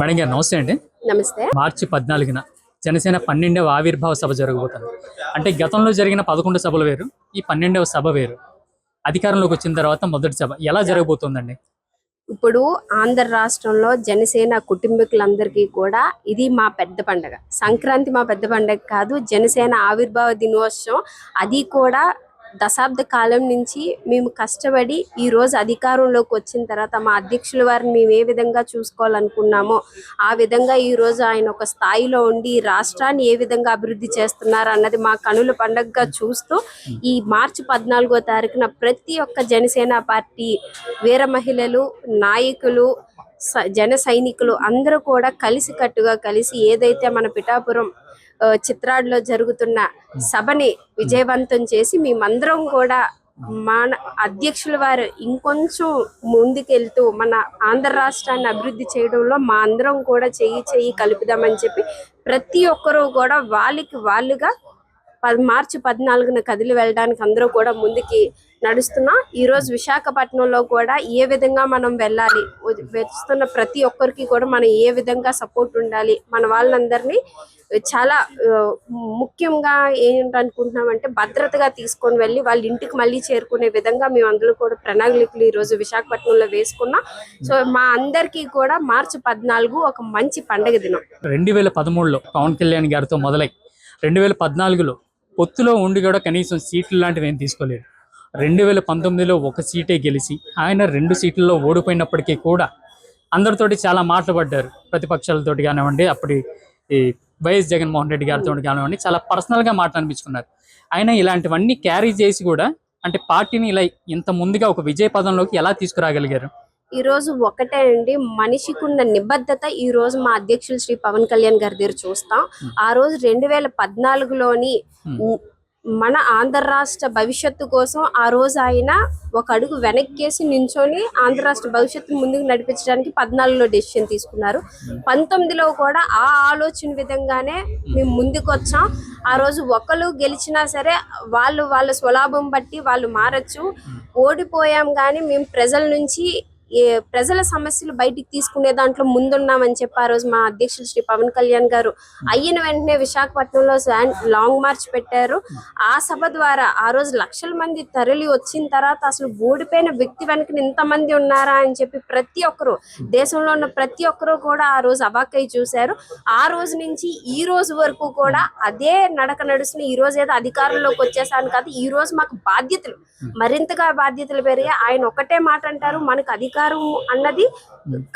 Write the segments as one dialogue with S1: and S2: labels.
S1: Madam గారు నమస్తే అండి.
S2: నమస్తే.
S1: మార్చి పద్నాలుగున జనసేన పన్నెండవ ఆవిర్భావ సభ జరగబోతుంది. అంటే గతంలో జరిగిన పదకొండు సభలు వేరు ఈ పన్నెండవ సభ వేరు. అధికారంలోకి వచ్చిన తర్వాత మొదటి సభ ఎలా జరగబోతుందండి?
S2: ఇప్పుడు ఆంధ్ర రాష్ట్రంలో జనసేన కుటుంబీకులందరికీ కూడా ఇది మా పెద్ద పండగ. సంక్రాంతి మా పెద్ద పండగ కాదు జనసేన ఆవిర్భావ దినోత్సవం. అది కూడా దశాబ్ద కాలం నుంచి మేము కష్టపడి ఈరోజు అధికారంలోకి వచ్చిన తర్వాత మా అధ్యక్షుల వారిని మేము ఏ విధంగా చూసుకోవాలనుకున్నామో ఆ విధంగా ఈరోజు ఆయన ఒక స్థాయిలో ఉండి రాష్ట్రాన్ని ఏ విధంగా అభివృద్ధి చేస్తున్నారు అన్నది మా కనుల పండగగా చూస్తూ ఈ మార్చి పద్నాలుగో తారీఖున ప్రతి ఒక్క జనసేన పార్టీ వీర మహిళలు నాయకులు స- జన సైనికులు అందరూ కూడా కలిసికట్టుగా కలిసి ఏదైతే మన పిఠాపురం చిత్రాల్లో చిత్రాడులో జరుగుతున్న సభని విజయవంతం చేసి మేమందరం కూడా మన అధ్యక్షుల వారు ఇంకొంచెం ముందుకెళ్తూ మన ఆంధ్ర రాష్ట్రాన్ని అభివృద్ధి చేయడంలో మా అందరం కూడా చెయ్యి చెయ్యి కలుపుదామని చెప్పి ప్రతి ఒక్కరూ కూడా వాళ్ళకి వాళ్ళుగా పద్ మార్చి పద్నాలుగున కదిలి వెళ్ళడానికి అందరూ కూడా ముందుకి నడుస్తున్నా. ఈరోజు విశాఖపట్నంలో కూడా ఏ విధంగా మనం వెళ్ళాలి వస్తున్న ప్రతి ఒక్కరికి కూడా మనం ఏ విధంగా సపోర్ట్ ఉండాలి మన వాళ్ళందరినీ చాలా ముఖ్యంగా ఏంటనుకుంటున్నామంటే భద్రతగా తీసుకొని వెళ్ళి వాళ్ళ ఇంటికి మళ్ళీ చేరుకునే విధంగా మేము అందరూ కూడా ప్రణాళికలు ఈరోజు విశాఖపట్నంలో వేసుకున్నాం. సో మా అందరికీ కూడా మార్చి పద్నాలుగు ఒక మంచి పండగ దినం.
S1: రెండు వేల పదమూడులో పవన్ కళ్యాణ్ గారితో మొదలై రెండు వేల పద్నాలుగులో పొత్తులో ఉండి కూడా కనీసం సీట్లు లాంటివి ఏం తీసుకోలేదు. రెండు వేల పంతొమ్మిదిలో ఒక సీటే గెలిచి ఆయన రెండు సీట్లలో ఓడిపోయినప్పటికీ కూడా అందరితోటి చాలా మాట్లాడబడ్డారు. ప్రతిపక్షాలతోటి కానివ్వండి అప్పటి ఈ వైఎస్ జగన్మోహన్ రెడ్డి గారితో కానివ్వండి చాలా పర్సనల్గా మాట్లాడిపించుకున్నారు ఆయన ఇలాంటివన్నీ క్యారీ చేసి కూడా అంటే పార్టీని ఇలా ఇంత ముందుగా ఒక విజయ పదంలోకి ఎలా తీసుకురాగలిగారు?
S2: ఈ రోజు ఒకటే అండి మనిషికి ఉన్న నిబద్ధత ఈ రోజు మా అధ్యక్షులు శ్రీ పవన్ కళ్యాణ్ గారి దగ్గర చూస్తాం. ఆ రోజు రెండు వేల పద్నాలుగులోని. మన ఆంధ్ర రాష్ట్ర భవిష్యత్తు కోసం ఆ రోజు ఆయన ఒక అడుగు వెనక్కేసి నించొని ఆంధ్ర రాష్ట్ర భవిష్యత్తు ముందుకు నడిపించడానికి పద్నాలుగులో డెసిషన్ తీసుకున్నారు. పంతొమ్మిదిలో కూడా ఆ ఆలోచన విధంగానే మేము ముందుకు వచ్చాం ఆ రోజు ఒకరు గెలిచినా సరే వాళ్ళు వాళ్ళ స్వలాభం బట్టి వాళ్ళు మారచ్చు. ఓడిపోయాం కానీ మేము ప్రజల నుంచి ప్రజల సమస్యలు బయటికి తీసుకునే దాంట్లో ముందున్నామని చెప్పి ఆ రోజు మా అధ్యక్షులు శ్రీ పవన్ కళ్యాణ్ గారు అయిన వెంటనే విశాఖపట్నంలో లాంగ్ మార్చ్ పెట్టారు. ఆ సభ ద్వారా ఆ రోజు లక్షల మంది తరలి వచ్చిన తర్వాత అసలు ఓడిపోయిన వ్యక్తి వెనక ఇంతమంది ఉన్నారా అని చెప్పి ప్రతి ఒక్కరు దేశంలో ఉన్న ప్రతి ఒక్కరు కూడా ఆ రోజు అవాక్కై చూశారు. ఆ రోజు నుంచి ఈ రోజు వరకు కూడా అదే నడక నడుస్తున్న ఈ రోజు ఏదో అధికారంలోకి వచ్చేసాను కాదు ఈ రోజు మాకు బాధ్యతలు మరింతగా బాధ్యతలు పెరిగాయి. ఆయన ఒకటే మాట అంటారు మనకు అధికారం అధికారం అన్నది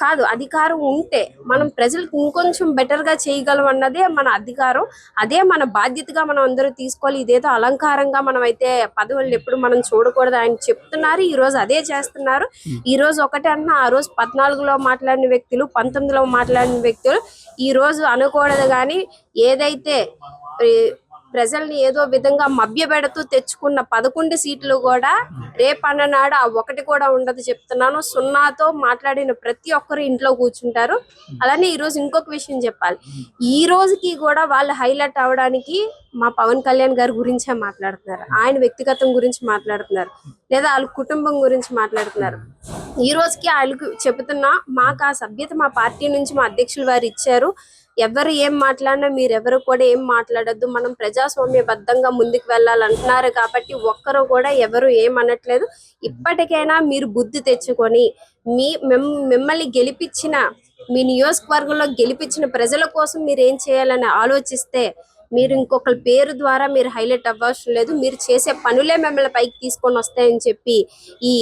S2: కాదు అధికారం ఉంటే మనం ప్రజలకు ఇంకొంచెం బెటర్గా చేయగలం అన్నదే మన అధికారం. అదే మన బాధ్యతగా మనం అందరూ తీసుకోవాలి. ఇదేదో అలంకారంగా మనం అయితే పదవులు ఎప్పుడు మనం చూడకూడదు ఆయన చెప్తున్నారు. ఈ రోజు అదే చేస్తున్నారు. ఈ రోజు ఒకటే అన్న ఆ రోజు పద్నాలుగులో మాట్లాడిన వ్యక్తులు పంతొమ్మిదిలో మాట్లాడిన వ్యక్తులు ఈ రోజు అనకూడదు కానీ ఏదైతే ప్రజల్ని ఏదో విధంగా మభ్యపెడుతూ తెచ్చుకున్న పదకొండు సీట్లు కూడా రేపన్ననాడు ఆ ఒకటి కూడా ఉండదు చెప్తున్నాను. సున్నాతో మాట్లాడిన ప్రతి ఒక్కరు ఇంట్లో కూర్చుంటారు. అలానే ఈ రోజు ఇంకొక విషయం చెప్పాలి. ఈ రోజుకి కూడా వాళ్ళు హైలైట్ అవడానికి మా పవన్ కళ్యాణ్ గారి గురించే మాట్లాడుతున్నారు. ఆయన వ్యక్తిగతం గురించి మాట్లాడుతున్నారు. లేదా వాళ్ళ కుటుంబం గురించి మాట్లాడుతున్నారు. ఈ రోజుకి వాళ్ళకి చెబుతున్నా మాకు ఆ సభ్యత మా పార్టీ నుంచి మా అధ్యక్షులు వారు ఇచ్చారు. ఎవరు ఏం మాట్లాడినా మీరు ఎవరు కూడా ఏం మాట్లాడొద్దు. మనం ప్రజాస్వామ్యబద్ధంగా ముందుకు వెళ్ళాలంటున్నారు కాబట్టి ఒక్కరు కూడా ఎవరు ఏం అనట్లేదు. ఇప్పటికైనా మీరు బుద్ధి తెచ్చుకొని మీ మిమ్మల్ని గెలిపించిన మీ నియోజకవర్గంలో గెలిపించిన ప్రజల కోసం మీరు ఏం చేయాలని ఆలోచిస్తే మీరు ఇంకొకరి పేరు ద్వారా మీరు హైలైట్ అవ్వాల్సిన లేదు. మీరు చేసే పనులే మిమ్మల్ని పైకి తీసుకొని వస్తాయని చెప్పి ఈ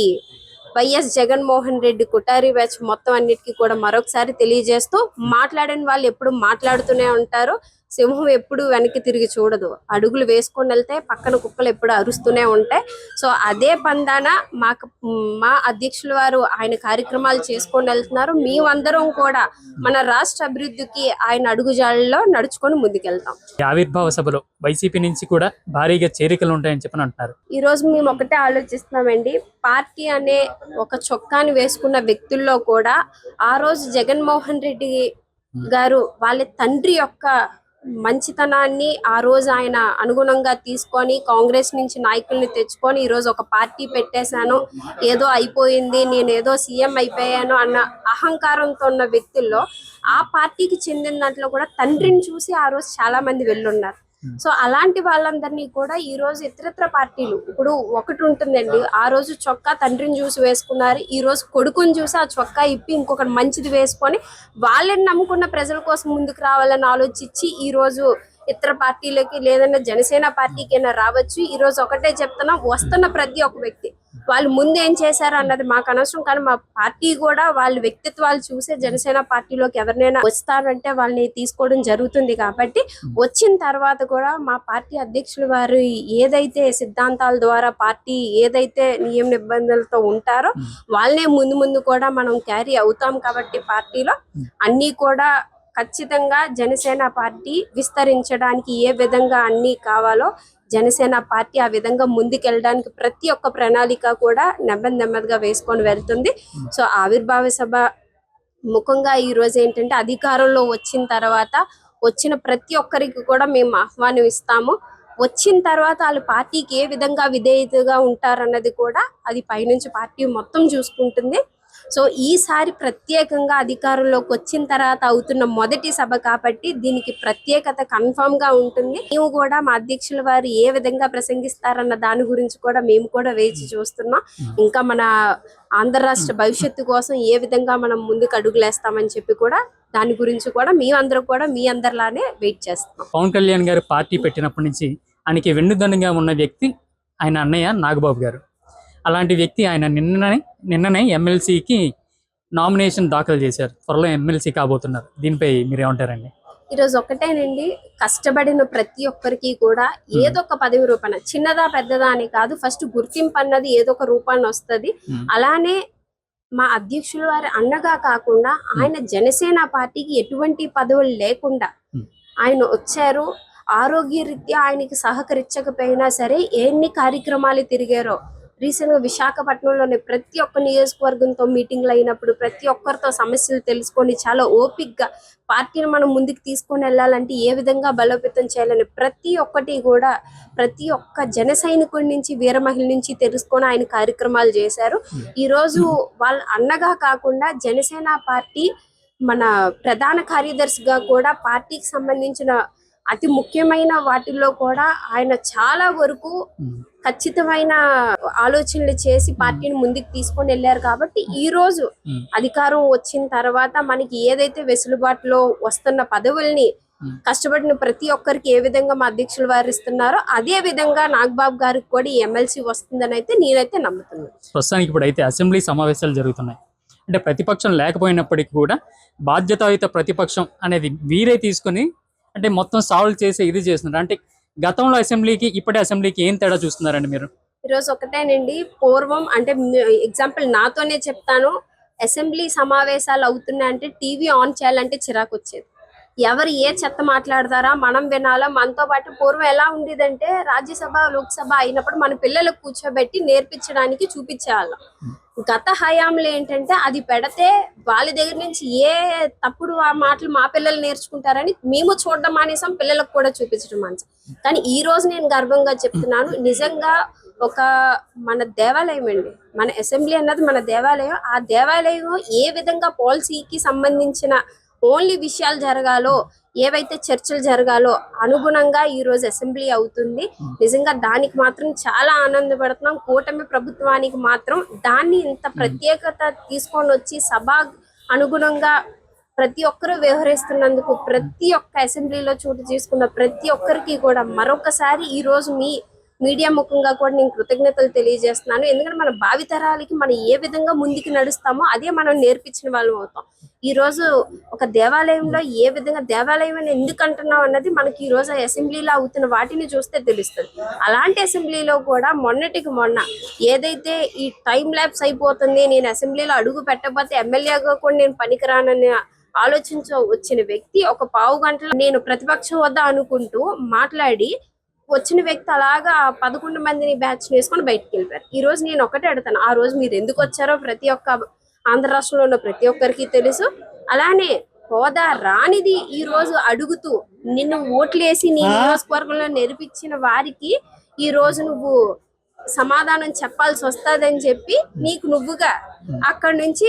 S2: వైఎస్ జగన్మోహన్ రెడ్డి కుటారి బ్యాచ్ మొత్తం అన్నిటికీ కూడా మరొకసారి తెలియజేస్తూ మాట్లాడని వాళ్ళు ఎప్పుడు మాట్లాడుతూనే ఉంటారు. సింహం ఎప్పుడు వెనక్కి తిరిగి చూడదు. అడుగులు వేసుకొని వెళ్తే పక్కన కుక్కలు ఎప్పుడు అరుస్తూనే ఉంటాయి. సో అదే పందాన మాకు మా అధ్యక్షుల వారు ఆయన కార్యక్రమాలు చేసుకొని వెళ్తున్నారు. మేమందరం కూడా మన రాష్ట్ర అభివృద్ధికి ఆయన అడుగుజాడల్లో నడుచుకొని ముందుకెళ్తాం.
S1: ఆవిర్భావ సభలో వైసీపీ నుంచి కూడా భారీగా చేరికలు ఉంటాయని చెప్పని అంటున్నారు.
S2: ఈ రోజు మేము ఒకటే ఆలోచిస్తున్నామండి. పార్టీ అనే ఒక చొక్కాని వేసుకున్న వ్యక్తుల్లో కూడా ఆ రోజు జగన్మోహన్ రెడ్డి గారు వాళ్ళ తండ్రి యొక్క మంచితనాన్ని ఆ రోజు ఆయన అనుగుణంగా తీసుకొని కాంగ్రెస్ నుంచి నాయకుల్ని తెచ్చుకొని ఈ రోజు ఒక పార్టీ పెట్టేశాను. ఏదో అయిపోయింది నేను ఏదో సీఎం అయిపోయాను అన్న అహంకారంతో ఉన్న వ్యక్తుల్లో ఆ పార్టీకి చెందిన దాంట్లో కూడా తండ్రిని చూసి ఆ రోజు చాలా మంది వెళ్ళున్నారు. Hmm. సో అలాంటి వాళ్ళందరినీ కూడా ఈ రోజు ఇతరత్ర పార్టీలు ఇప్పుడు ఒకటి ఉంటుందండి ఆ రోజు చొక్కా తండ్రిని చూసి వేసుకున్నారు ఈ రోజు కొడుకుని చూసి ఆ చొక్కా ఇప్పి ఇంకొకటి మంచిది వేసుకొని వాళ్ళని నమ్ముకున్న ప్రజల కోసం ముందుకు రావాలని ఆలోచించి ఈ రోజు ఇతర పార్టీలకి లేదన్నా జనసేన పార్టీకైనా రావచ్చు. ఈ రోజు ఒకటే చెప్తున్నా వస్తున్న ప్రతి ఒక్క వ్యక్తి. వాళ్ళు ముందు ఏం చేశారు అన్నది మాకు అనవసరం కానీ మా పార్టీ కూడా వాళ్ళ వ్యక్తిత్వాలు చూసే జనసేన పార్టీలోకి ఎవరినైనా వస్తారంటే వాళ్ళని తీసుకోవడం జరుగుతుంది కాబట్టి వచ్చిన తర్వాత కూడా మా పార్టీ అధ్యక్షులు వారు ఏదైతే సిద్ధాంతాల ద్వారా పార్టీ ఏదైతే నియమ నిబంధనలతో ఉంటారో వాళ్ళనే ముందు ముందు కూడా మనం క్యారీ అవుతాం కాబట్టి పార్టీలో. అన్ని కూడా ఖచ్చితంగా జనసేన పార్టీ విస్తరించడానికి ఏ విధంగా అన్ని కావాలో జనసేన పార్టీ ఆ విధంగా ముందుకెళ్ళడానికి ప్రతి ఒక్క ప్రణాళిక కూడా నెమ్మది నెమ్మదిగా వేసుకొని వెళ్తుంది. సో ఆవిర్భావ సభ ముఖంగా ఈ రోజు ఏంటంటే అధికారంలో వచ్చిన తర్వాత వచ్చిన ప్రతి ఒక్కరికి కూడా మేము ఆహ్వానం ఇస్తాము. వచ్చిన తర్వాత వాళ్ళ పార్టీకి ఏ విధంగా విధేయతగా ఉంటారన్నది కూడా అది పైనుంచి పార్టీ మొత్తం చూసుకుంటుంది. సో ఈసారి ప్రత్యేకంగా అధికారంలోకి వచ్చిన తర్వాత అవుతున్న మొదటి సభ కాబట్టి దీనికి ప్రత్యేకత కన్ఫామ్గా ఉంటుంది. మేము కూడా మా అధ్యక్షుల వారు ఏ విధంగా ప్రసంగిస్తారన్న దాని గురించి కూడా మేము కూడా వేచి చూస్తున్నాం. ఇంకా మన ఆంధ్ర రాష్ట్ర భవిష్యత్తు కోసం ఏ విధంగా మనం ముందుకు అడుగులేస్తామని చెప్పి కూడా దాని గురించి కూడా మేమందరం కూడా మీ అందరిలానే వెయిట్ చేస్తాం
S1: పవన్ కళ్యాణ్ గారు పార్టీ పెట్టినప్పటి నుంచి ఆయనకి వెన్నుదన్నుగా ఉన్న వ్యక్తి ఆయన అన్నయ్య నాగబాబు గారు. అలాంటి వ్యక్తి ఆయన నిన్ననే నిన్ననే ఎమ్మెల్సీకి నామినేషన్ దాఖలు చేశారు. త్వరలో ఎమ్మెల్సీ కాబోతున్నారు. దీనిపై మీరేమంటారండి?
S2: ఈరోజు ఒకటేనండి. కష్టపడిన ప్రతి ఒక్కరికి కూడా ఏదో ఒక పదవి రూపాన చిన్నదా పెద్దదా అని కాదు ఫస్ట్ గుర్తింపు అన్నది ఏదో ఒక రూపాన్ని వస్తది. అలానే మా అధ్యక్షుల వారి అన్నగా కాకుండా ఆయన జనసేన పార్టీకి ఎటువంటి పదవులు లేకుండా. ఆయన వచ్చారు. ఆరోగ్య రీత్యా ఆయనకి సహకరించకపోయినా సరే ఎన్ని కార్యక్రమాలు తిరిగారో రీసెంట్గా విశాఖపట్నంలోని ప్రతి ఒక్క నియోజకవర్గంతో మీటింగ్లు అయినప్పుడు ప్రతి ఒక్కరితో సమస్యలు తెలుసుకొని చాలా ఓపిక్గా పార్టీని మనం ముందుకు తీసుకొని వెళ్ళాలంటే ఏ విధంగా బలోపేతం చేయాలని ప్రతి ఒక్కటి కూడా ప్రతి ఒక్క జన సైనికుడి నుంచి వీర మహిళ నుంచి తెలుసుకొని ఆయన కార్యక్రమాలు చేశారు. ఈ రోజు వాళ్ళ అన్నగా కాకుండా జనసేన పార్టీ మన ప్రధాన కార్యదర్శిగా కూడా పార్టీకి సంబంధించిన అతి ముఖ్యమైన వాటిల్లో కూడా ఆయన చాలా వరకు ఖచ్చితమైన ఆలోచనలు చేసి పార్టీని ముందుకు తీసుకొని వెళ్ళారు కాబట్టి ఈ రోజు. అధికారం వచ్చిన తర్వాత మనకి ఏదైతే వెసులుబాటులో వస్తున్న పదవుల్ని. కష్టపడిన ప్రతి ఒక్కరికి ఏ విధంగా మా అధ్యక్షులు వారు ఇస్తున్నారో అదే విధంగా నాగబాబు గారికి కూడా ఈ ఎమ్మెల్సీ వస్తుందని అయితే నేనైతే నమ్ముతున్నాను.
S1: ప్రస్తుతానికి ఇప్పుడు అయితే అసెంబ్లీ సమావేశాలు జరుగుతున్నాయి. అంటే ప్రతిపక్షం లేకపోయినప్పటికీ కూడా బాధ్యతాయుత ప్రతిపక్షం అనేది వీరే తీసుకొని అంటే మొత్తం సాల్వ్ చేసే ఇది చేస్తున్నారు. అంటే గతంలో అసెంబ్లీకి ఇప్పటి అసెంబ్లీకి ఏం తేడా చూస్తున్నారండి మీరు?
S2: ఈరోజు ఒకటేనండి. పూర్వం అంటే ఎగ్జాంపుల్ నాతోనే చెప్తాను. అసెంబ్లీ సమావేశాలు అవుతున్నాయంటే టీవీ ఆన్ చేయాలంటే చిరాకు వచ్చేది ఎవరు ఏ చెత్త మాట్లాడతారా మనం వినాలా? మనతో పాటు పూర్వం ఎలా ఉండేదంటే రాజ్యసభ లోక్సభ అయినప్పుడు మన పిల్లలకు కూర్చోబెట్టి నేర్పించడానికి చూపించేవాళ్ళం. గత హయాంలో ఏంటంటే అది పెడితే వాళ్ళ దగ్గర నుంచి ఏ తప్పుడు ఆ మాటలు మా పిల్లలు నేర్చుకుంటారని మేము చూడడం మానేసాం పిల్లలకు కూడా చూపించడం మానేసాం. కానీ ఈ రోజు నేను గర్వంగా చెప్తున్నాను నిజంగా ఒక మన దేవాలయం అండి. మన అసెంబ్లీ అన్నది మన దేవాలయం. ఆ దేవాలయం ఏ విధంగా పాలసీకి సంబంధించిన ఓన్లీ విషయాలు జరగాలో ఏవైతే చర్చలు జరగాలో అనుగుణంగా ఈ రోజు అసెంబ్లీ అవుతుంది. నిజంగా దానికి మాత్రం చాలా ఆనందపడుతున్నాం. కూటమి ప్రభుత్వానికి మాత్రం దాన్ని ఇంత ప్రత్యేకత తీసుకొని వచ్చి సభ అనుగుణంగా ప్రతి ఒక్కరూ వ్యవహరిస్తున్నందుకు ప్రతి ఒక్క అసెంబ్లీలో చోటు చేసుకున్న ప్రతి ఒక్కరికి కూడా మరొకసారి ఈ రోజు మీ మీడియా ముఖంగా కూడా నేను కృతజ్ఞతలు తెలియజేస్తున్నాను. ఎందుకంటే మన భావితరాలకి మనం ఏ విధంగా ముందుకు నడుస్తామో అదే మనం నేర్పించిన వాళ్ళం అవుతాం. ఈ రోజు ఒక దేవాలయంలో ఏ విధంగా దేవాలయం అని ఎందుకు అంటున్నాం అన్నది మనకి ఈ రోజు అసెంబ్లీలో అవుతున్న వాటిని చూస్తే తెలుస్తుంది. అలాంటి అసెంబ్లీలో కూడా మొన్నటికి మొన్న ఏదైతే ఈ టైం ల్యాబ్స్ అయిపోతుంది నేను అసెంబ్లీలో అడుగు పెట్టకపోతే ఎమ్మెల్యేగా కూడా నేను పనికిరానని ఆలోచించ వచ్చిన వ్యక్తి ఒక పావు గంటలో నేను ప్రతిపక్షం వద్ద అనుకుంటూ మాట్లాడి వచ్చిన వ్యక్తి అలాగా పదకొండు మందిని బ్యాచ్ వేసుకొని బయటకు వెళ్ళిపోయారు. ఈ రోజు నేను ఒకటే అడుగుతాను. ఆ రోజు మీరు ఎందుకు వచ్చారో ప్రతి ఒక్క ఆంధ్ర రాష్ట్రంలో ఉన్న ప్రతి ఒక్కరికి తెలుసు. అలానే హోదా రానిది ఈ రోజు అడుగుతూ నిన్ను ఓట్లేసి నీ నియోజకవర్గంలో నెరిపించిన వారికి ఈ రోజు నువ్వు సమాధానం చెప్పాల్సి వస్తుందని చెప్పి నీకు నువ్వుగా అక్కడి నుంచి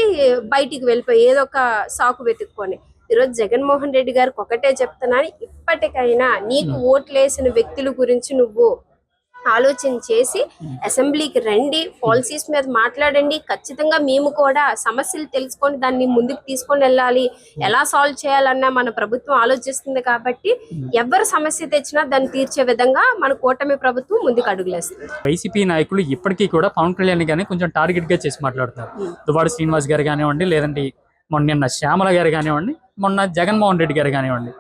S2: బయటికి వెళ్ళిపోయి ఏదో ఒక సాకు వెతుక్కొని ఈరోజు జగన్మోహన్ రెడ్డి గారికి ఒకటే చెప్తున్నాను ఇప్పటికైనా నీకు ఓట్లేసిన వ్యక్తుల గురించి నువ్వు ఆలోచన చేసి అసెంబ్లీకి రండి పాలసీస్ మీద మాట్లాడండి ఖచ్చితంగా మేము కూడా సమస్యలు తెలుసుకొని దాన్ని ముందుకు తీసుకొని వెళ్ళాలి ఎలా సాల్వ్ చేయాలన్న మన ప్రభుత్వం ఆలోచిస్తుంది కాబట్టి ఎవరు సమస్య తెచ్చినా దాన్ని తీర్చే విధంగా మన కూటమి ప్రభుత్వం ముందుకు అడుగులేస్తుంది.
S1: వైసీపీ నాయకులు ఇప్పటికీ కూడా పవన్ కళ్యాణ్ గారిని కొంచెం టార్గెట్గా చేసి మాట్లాడుతున్నారు. దువాడ శ్రీనివాస్ గారు కానివ్వండి లేదంటే మొన్న నిన్న శ్యామల గారు కానివ్వండి మొన్న జగన్మోహన్ రెడ్డి గారు కానివ్వండి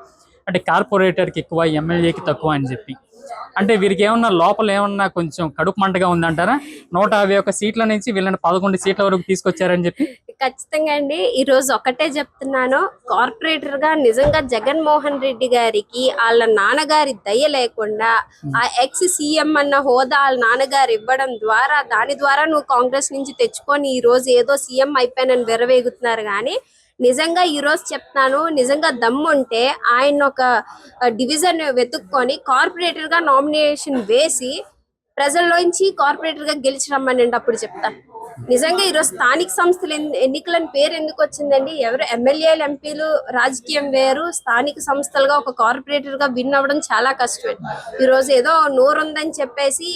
S1: అంటే కార్పొరేటర్కి ఎక్కువ ఎమ్మెల్యేకి తక్కువ అని చెప్పి. అంటే వీరికి ఏమన్నా లోపల ఏమన్నా కొంచెం కడుపు మంటగా ఉందంటారా? నూట యాభై ఒక్క సీట్ల నుంచి వీళ్ళని పదకొండు సీట్ల వరకు తీసుకొచ్చారని చెప్పి.
S2: ఖచ్చితంగా అండి. ఈ రోజు ఒకటే చెప్తున్నాను. కార్పొరేటర్గా నిజంగా జగన్మోహన్ రెడ్డి గారికి వాళ్ళ నాన్నగారి దయ లేకుండా ఆ ఎక్స్ సీఎం అన్న హోదా వాళ్ళ నాన్నగారు ఇవ్వడం ద్వారా దాని ద్వారా నువ్వు కాంగ్రెస్ నుంచి తెచ్చుకొని ఈ రోజు ఏదో సీఎం అయిపోయానని విరవేగుతున్నారు కానీ నిజంగా ఈ రోజు చెప్తాను నిజంగా దమ్ముంటే ఆయన ఒక డివిజన్ వెతుక్కొని కార్పొరేటర్గా నామినేషన్ వేసి ప్రజల్లోంచి కార్పొరేటర్గా గెలిచి రమ్మనండి అప్పుడు చెప్తాను నిజంగా ఈరోజు స్థానిక సంస్థలు ఎన్నికలని పేరు ఎందుకు వచ్చిందండి? ఎవరు ఎమ్మెల్యేలు ఎంపీలు రాజకీయం వేరు స్థానిక సంస్థలుగా ఒక కార్పొరేటర్గా విన్ అవ్వడం చాలా కష్టమే. ఈరోజు ఏదో నోరు ఉందని చెప్పేసి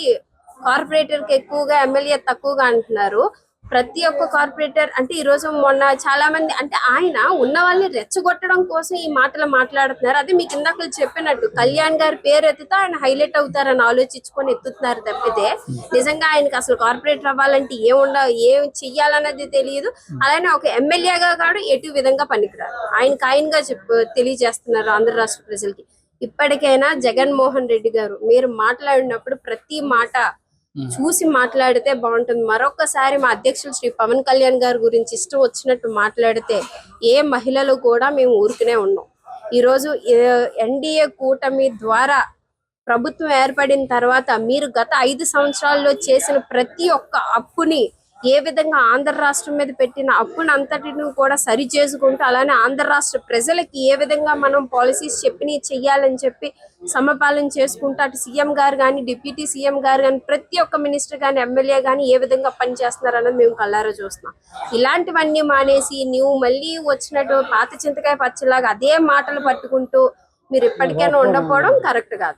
S2: కార్పొరేటర్కి ఎక్కువగా ఎమ్మెల్యే తక్కువగా అంటున్నారు. ప్రతి ఒక్క కార్పొరేటర్ అంటే ఈ రోజు మొన్న చాలా మంది అంటే ఆయన ఉన్న వాళ్ళని రెచ్చగొట్టడం కోసం ఈ మాటలు మాట్లాడుతున్నారు. అదే మీకు ఇందాక చెప్పినట్టు కళ్యాణ్ గారి పేరు ఎత్తుతో ఆయన హైలైట్ అవుతారని ఆలోచించుకొని ఎత్తుతున్నారు తప్పితే నిజంగా ఆయనకి అసలు కార్పొరేటర్ అవ్వాలంటే ఏం ఉండ ఏం చెయ్యాలన్నది తెలియదు. అలానే ఒక ఎమ్మెల్యేగా కాదు ఎటు విధంగా పనికిరారు? ఆయనకి ఆయనగా చెప్పు తెలియజేస్తున్నారు ఆంధ్ర రాష్ట్ర ప్రజలకి. ఇప్పటికైనా జగన్మోహన్ రెడ్డి గారు మీరు మాట్లాడినప్పుడు ప్రతి మాట చూసి మాట్లాడితే బాగుంటుంది. మరొకసారి మా అధ్యక్షులు శ్రీ పవన్ కళ్యాణ్ గారి గురించి ఇష్టం వచ్చినట్టు మాట్లాడితే ఏ మహిళలు కూడా మేము ఊరుకునే ఉన్నాం. ఈరోజు ఎన్డీఏ కూటమి ద్వారా ప్రభుత్వం ఏర్పడిన తర్వాత మీరు గత ఐదు సంవత్సరాల్లో చేసిన ప్రతి ఒక్క అప్పుని ఏ విధంగా ఆంధ్ర రాష్ట్రం మీద పెట్టిన అప్పుని అంతటిని కూడా సరి చేసుకుంటూ అలానే ఆంధ్ర రాష్ట్ర ప్రజలకి ఏ విధంగా మనం పాలసీస్ చెప్పినవి చెయ్యాలని చెప్పి సమపాలన చేసుకుంటూ అటు సీఎం గారు కానీ డిప్యూటీ సీఎం గారు కానీ ప్రతి ఒక్క మినిస్టర్ కానీ ఎమ్మెల్యే కానీ ఏ విధంగా పనిచేస్తున్నారు అన్నది మేము కళ్ళారా చూస్తున్నాం. ఇలాంటివన్నీ మానేసి నువ్వు మళ్ళీ వచ్చినట్టు పాత చింతకాయ పచ్చలాగా అదే మాటలు పట్టుకుంటూ మీరు ఇప్పటికైనా ఉండకపోవడం కరెక్ట్ కాదు.